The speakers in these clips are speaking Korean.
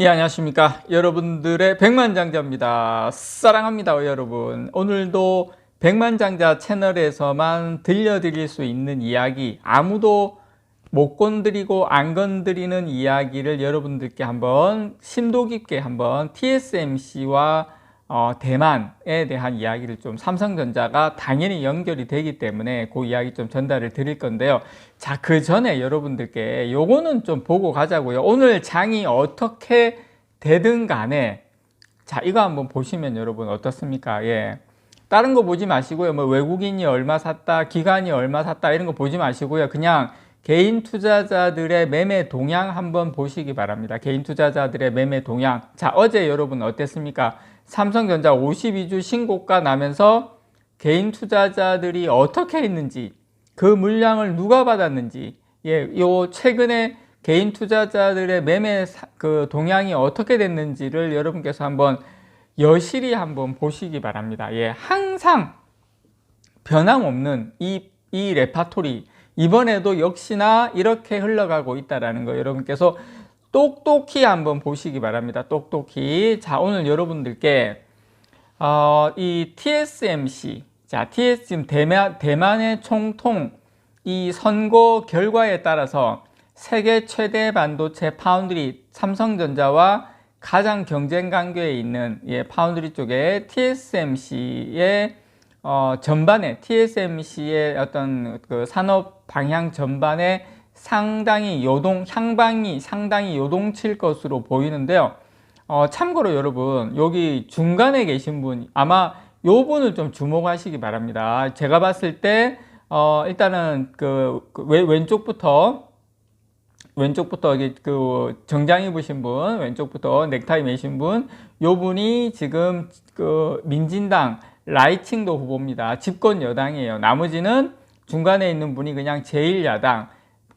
예, 안녕하십니까. 여러분들의 백만장자입니다. 사랑합니다, 여러분. 오늘도 백만장자 채널에서만 들려드릴 수 있는 이야기, 아무도 못 건드리고 안 건드리는 이야기를 여러분들께 한번 심도 깊게 한번 TSMC와 어, 대만에 대한 이야기를 좀 삼성전자가 당연히 연결이 되기 때문에 그 이야기 좀 전달을 드릴 건데요. 자, 그 전에 여러분들께 요거는 좀 보고 가자고요. 오늘 장이 어떻게 되든 간에 자, 이거 한번 보시면 여러분 어떻습니까? 예. 다른 거 보지 마시고요. 뭐 외국인이 얼마 샀다, 기관이 얼마 샀다 이런 거 보지 마시고요. 그냥 개인 투자자들의 매매 동향 한번 보시기 바랍니다. 개인 투자자들의 매매 동향. 자, 어제 여러분 어땠습니까? 삼성전자 52주 신고가 나면서 개인 투자자들이 어떻게 했는지, 그 물량을 누가 받았는지, 예, 요 최근에 개인 투자자들의 매매 그 동향이 어떻게 됐는지를 여러분께서 한번 여실히 한번 보시기 바랍니다. 예, 항상 변함없는 이, 이 레파토리, 이번에도 역시나 이렇게 흘러가고 있다라는 거 여러분께서 똑똑히 한번 보시기 바랍니다. 똑똑히. 자, 오늘 여러분들께 어, 이 TSMC, 자, TSM 대만, 대만의 총통 이 선거 결과에 따라서 세계 최대 반도체 파운드리 삼성전자와 가장 경쟁 관계에 있는 예, 파운드리 쪽에 TSMC의 어, 전반에 TSMC의 어떤 그 산업 방향 전반에 상당히 요동 향방이 상당히 요동칠 것으로 보이는데요. 어, 참고로 여러분 여기 중간에 계신 분 아마 요 분을 좀 주목하시기 바랍니다. 제가 봤을 때 어, 일단은 그, 그 왼쪽부터 왼쪽부터 그 정장 입으신 분, 왼쪽부터 넥타이 매신 분, 요 분이 지금 그 민진당 라이칭도 후보입니다. 집권 여당이에요. 나머지는 중간에 있는 분이 그냥 제1야당,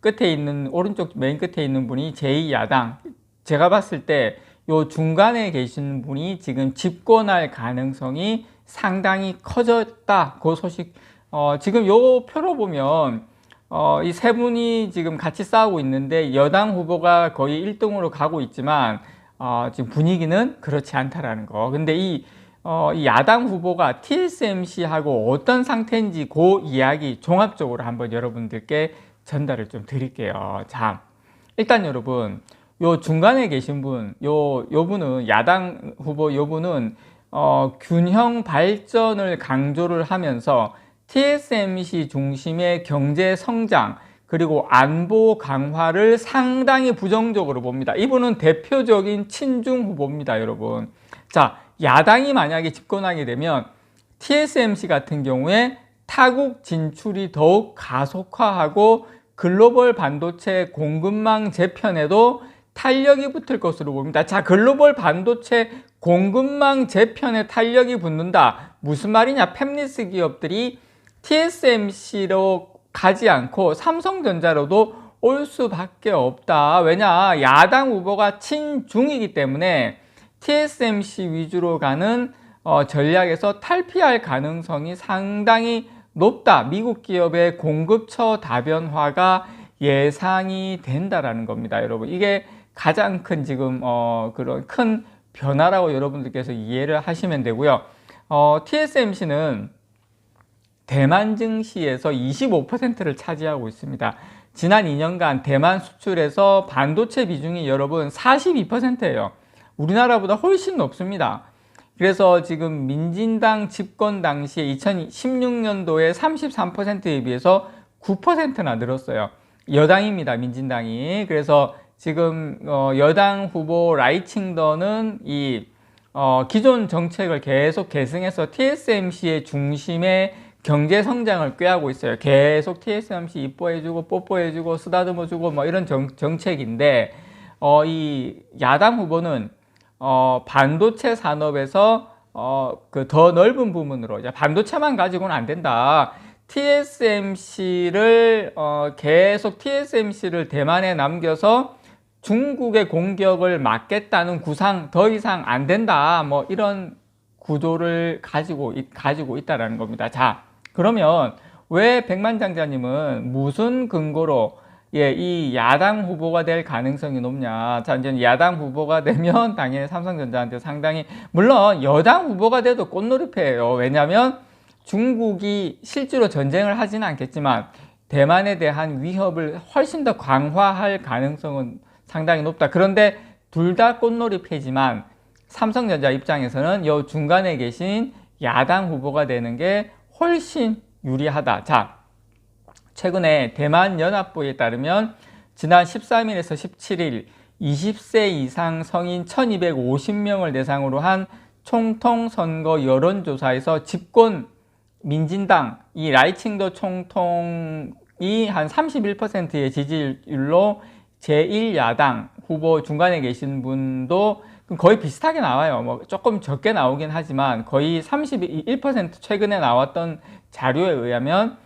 끝에 있는 오른쪽 맨 끝에 있는 분이 제2야당. 제가 봤을 때 요 중간에 계신 분이 지금 집권할 가능성이 상당히 커졌다. 그 소식 어, 지금 요 표로 보면 어, 이 세 분이 지금 같이 싸우고 있는데 여당 후보가 거의 1등으로 가고 있지만 어, 지금 분위기는 그렇지 않다라는 거. 근데 이, 어, 이 야당 후보가 TSMC하고 어떤 상태인지 그 이야기 종합적으로 한번 여러분들께 전달을 좀 드릴게요. 자, 일단 여러분, 요 중간에 계신 분, 요, 요 분은 야당 후보 요 분은 어, 균형 발전을 강조를 하면서 TSMC 중심의 경제 성장 그리고 안보 강화를 상당히 부정적으로 봅니다. 이분은 대표적인 친중 후보입니다, 여러분. 자, 야당이 만약에 집권하게 되면 TSMC 같은 경우에 타국 진출이 더욱 가속화하고 글로벌 반도체 공급망 재편에도 탄력이 붙을 것으로 봅니다. 자, 글로벌 반도체 공급망 재편에 탄력이 붙는다. 무슨 말이냐? 팹리스 기업들이 TSMC로 가지 않고 삼성전자로도 올 수밖에 없다. 왜냐? 야당 후보가 친중이기 때문에 TSMC 위주로 가는 어, 전략에서 탈피할 가능성이 상당히 높다. 미국 기업의 공급처 다변화가 예상이 된다라는 겁니다, 여러분. 이게 가장 큰 지금 어, 그런 큰 변화라고 여러분들께서 이해를 하시면 되고요. 어, TSMC는 대만 증시에서 25%를 차지하고 있습니다. 지난 2년간 대만 수출에서 반도체 비중이 여러분 42%예요. 우리나라보다 훨씬 높습니다. 그래서 지금 민진당 집권 당시에 2016년도에 33%에 비해서 9%나 늘었어요. 여당입니다, 민진당이. 그래서 지금 어 여당 후보 라이칭더는 이어 기존 정책을 계속 계승해서 TSMC의 중심에 경제 성장을 꾀하고 있어요. 계속 TSMC 이뻐해주고 뽀뽀해주고 쓰다듬어주고 뭐 이런 정, 정책인데 어, 이 야당 후보는 어, 반도체 산업에서 어, 그 더 넓은 부분으로 이제 반도체만 가지고는 안 된다. TSMC를 어, 계속 TSMC를 대만에 남겨서 중국의 공격을 막겠다는 구상 더 이상 안 된다. 뭐 이런 구조를 가지고 가지고 있다라는 겁니다. 자, 그러면 왜 백만장자님은 무슨 근거로 예, 이 야당 후보가 될 가능성이 높냐. 자, 이제 야당 후보가 되면 당연히 삼성전자한테 상당히, 물론 여당 후보가 돼도 꽃놀이패예요. 왜냐면 중국이 실제로 전쟁을 하지는 않겠지만 대만에 대한 위협을 훨씬 더 강화할 가능성은 상당히 높다. 그런데 둘 다 꽃놀이패지만 삼성전자 입장에서는 요 중간에 계신 야당 후보가 되는 게 훨씬 유리하다. 자, 최근에 대만 연합부에 따르면 지난 13일에서 17일 20세 이상 성인 1250명을 대상으로 한 총통 선거 여론조사에서 집권 민진당 이 라이칭도 총통이 한 31%의 지지율로 제1야당 후보 중간에 계신 분도 거의 비슷하게 나와요. 뭐 조금 적게 나오긴 하지만 거의 31% 최근에 나왔던 자료에 의하면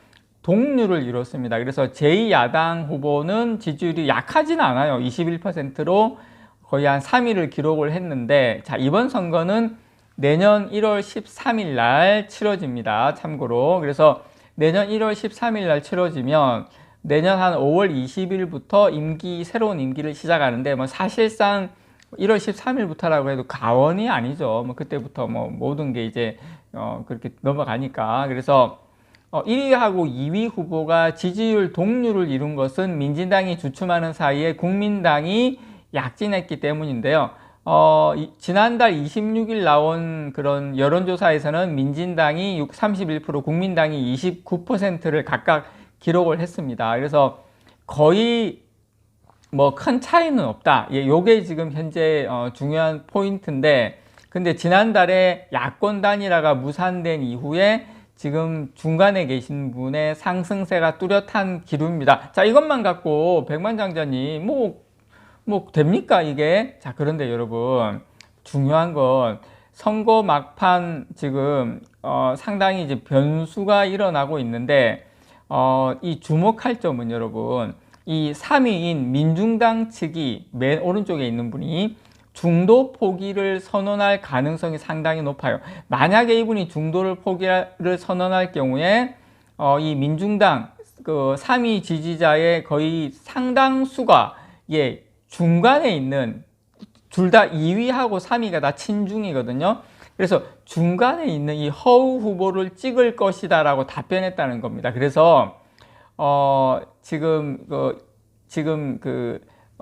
동률을 이뤘습니다. 그래서 제2야당 후보는 지지율이 약하진 않아요. 21%로 거의 한 3위를 기록을 했는데 자 이번 선거는 내년 1월 13일 날 치러집니다. 참고로 그래서 내년 1월 13일 날 치러지면 내년 한 5월 20일부터 임기 새로운 임기를 시작하는데 뭐 사실상 1월 13일부터라고 해도 가원이 아니죠. 뭐 그때부터 뭐 모든 게 이제 어 그렇게 넘어가니까 그래서 어 1위하고 2위 후보가 지지율 동률을 이룬 것은 민진당이 주춤하는 사이에 국민당이 약진했기 때문인데요. 어, 이, 지난달 26일 나온 그런 여론조사에서는 민진당이 31%, 국민당이 29%를 각각 기록을 했습니다. 그래서 거의 뭐 큰 차이는 없다. 예, 요게 지금 현재 어, 중요한 포인트인데, 근데 지난달에 야권 단일화가 무산된 이후에 지금 중간에 계신 분의 상승세가 뚜렷한 기류입니다. 자, 이것만 갖고 백만장자님, 뭐, 뭐, 됩니까, 이게? 자, 그런데 여러분, 중요한 건 선거 막판 지금, 어, 상당히 이제 변수가 일어나고 있는데, 어, 이 주목할 점은 여러분, 이 3위인 민중당 측이 맨 오른쪽에 있는 분이 중도 포기를 선언할 가능성이 상당히 높아요. 만약에 이분이 중도를 포기를 선언할 경우에 어, 이 민중당 그 3위 지지자의 거의 상당수가 예, 중간에 있는 둘 다 2위하고 3위가 다 친중이거든요. 그래서 중간에 있는 이 허우 후보를 찍을 것이다 라고 답변했다는 겁니다. 그래서 어, 지금 그 지금 그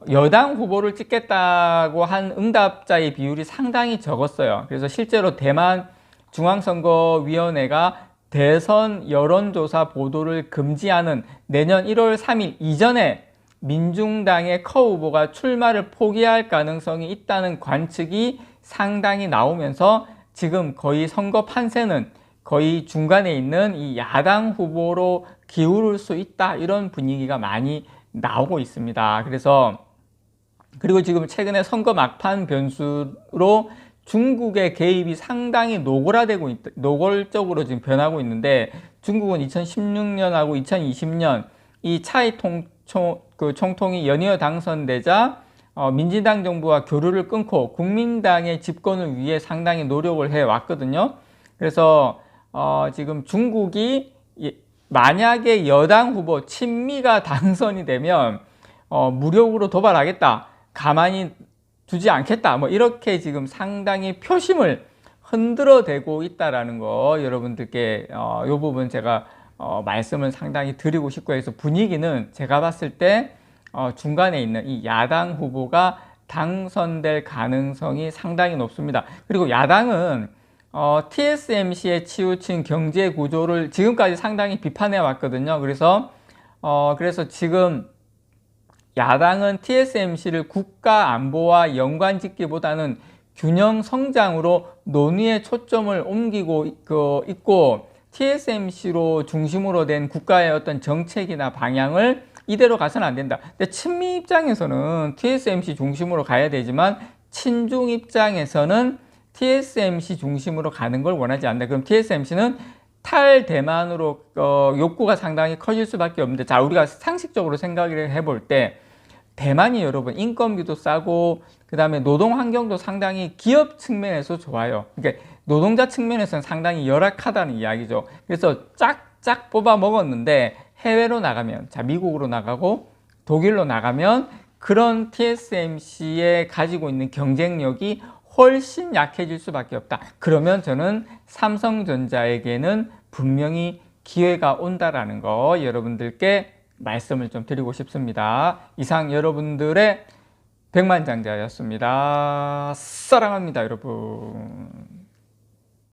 여당 후보를 찍겠다고 한 응답자의 비율이 상당히 적었어요. 그래서 실제로 대만 중앙선거위원회가 대선 여론조사 보도를 금지하는 내년 1월 3일 이전에 민중당의 커 후보가 출마를 포기할 가능성이 있다는 관측이 상당히 나오면서 지금 거의 선거 판세는 거의 중간에 있는 이 야당 후보로 기울을 수 있다 이런 분위기가 많이 나오고 있습니다. 그래서 그리고 지금 최근에 선거 막판 변수로 중국의 개입이 상당히 노골화되고 있, 노골적으로 지금 변하고 있는데 중국은 2016년하고 2020년 이 차이 통, 총, 그 총통이 연이어 당선되자 어, 민진당 정부와 교류를 끊고 국민당의 집권을 위해 상당히 노력을 해 왔거든요. 그래서 어, 지금 중국이 만약에 여당 후보 친미가 당선이 되면 어, 무력으로 도발하겠다. 가만히 두지 않겠다. 뭐 이렇게 지금 상당히 표심을 흔들어 대고 있다라는 거 여러분들께 어, 이 부분 제가 어, 말씀을 상당히 드리고 싶고 해서 분위기는 제가 봤을 때 어, 중간에 있는 이 야당 후보가 당선될 가능성이 상당히 높습니다. 그리고 야당은 어, TSMC에 치우친 경제 구조를 지금까지 상당히 비판해 왔거든요. 그래서 어, 그래서 지금 야당은 TSMC를 국가 안보와 연관 짓기보다는 균형 성장으로 논의의 초점을 옮기고 그, 있고 TSMC로 중심으로 된 국가의 어떤 정책이나 방향을 이대로 가서는 안 된다. 근데 친미 입장에서는 TSMC 중심으로 가야 되지만 친중 입장에서는 TSMC 중심으로 가는 걸 원하지 않는다. 그럼 TSMC는 탈대만으로 어, 욕구가 상당히 커질 수밖에 없는데 자 우리가 상식적으로 생각을 해볼 때 대만이 여러분 인건비도 싸고 그 다음에 노동 환경도 상당히 기업 측면에서 좋아요. 그러니까 노동자 측면에서는 상당히 열악하다는 이야기죠. 그래서 짝짝 뽑아 먹었는데 해외로 나가면 자 미국으로 나가고 독일로 나가면 그런 TSMC에 가지고 있는 경쟁력이 훨씬 약해질 수밖에 없다. 그러면 저는 삼성전자에게는 분명히 기회가 온다라는 거 여러분들께 말씀을 좀 드리고 싶습니다. 이상 여러분들의 백만장자였습니다. 사랑합니다, 여러분.